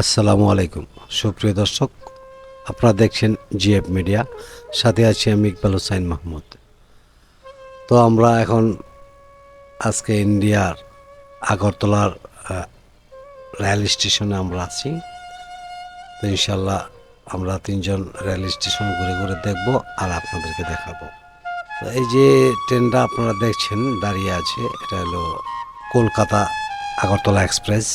আসসালামু আলাইকুম। সুপ্রিয় দর্শক, আপনারা দেখছেন জিএফ মিডিয়া। সাথে আছি আমি ইকবাল হোসাইন মাহমুদ। তো আমরা এখন আজকে ইন্ডিয়ার আগরতলার রেল স্টেশনে আমরা আছি। তো ইনশাল্লাহ আমরা তিনজন রেল স্টেশন ঘুরে ঘুরে দেখব আর আপনাদেরকে দেখাবো। তো এই যে ট্রেনটা আপনারা দেখছেন, দাঁড়িয়ে আছে, এটা হলো কলকাতা আগরতলা এক্সপ্রেস।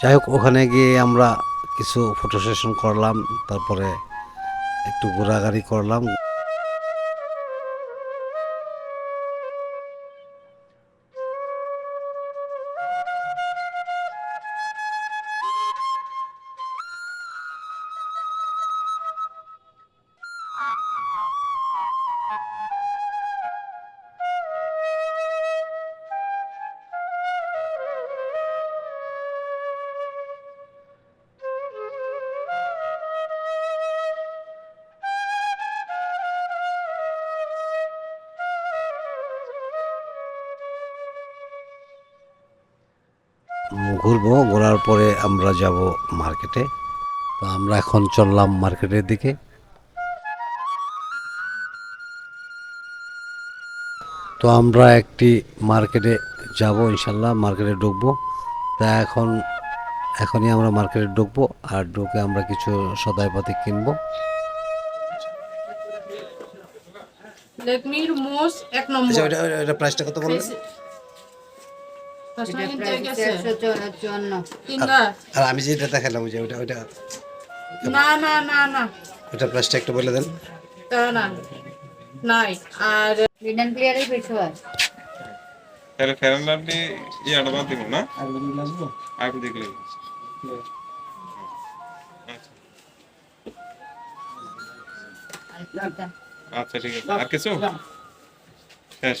যাই হোক ওখানে গিয়ে আমরা কিছু ফটো সেশন করলাম তারপরে একটু ঘোরাঘুরি করলাম। ঘুরবো ঘোরার পরে আমরা যাব মার্কেটে। তো আমরা এখন চললাম মার্কেটের দিকে। তো আমরা একটি মার্কেটে যাব ইনশাল্লাহ মার্কেটে ঢুকবো। তা এখন এখনই আমরা মার্কেটে ঢুকবো আর ঢুকে আমরা কিছু সদাইপাতি কিনবো। লেকমির মোস এক নম্বর। আচ্ছা ওটা ওটা প্রাইসটা কত বললেন? আর আমি যেটা দেখালাম যে ওটা ওটা না না না না। ওটা প্রাইসটা একটু বলে দেন। তা না নাই। আর লিডন প্লেয়ারের পিছু হয়। তাহলে ফেরান লাভলি ই অ্যাডভান্স দিব না? দেখলে আচ্ছা। ঠিক আছে। আর কিছু? শেষ।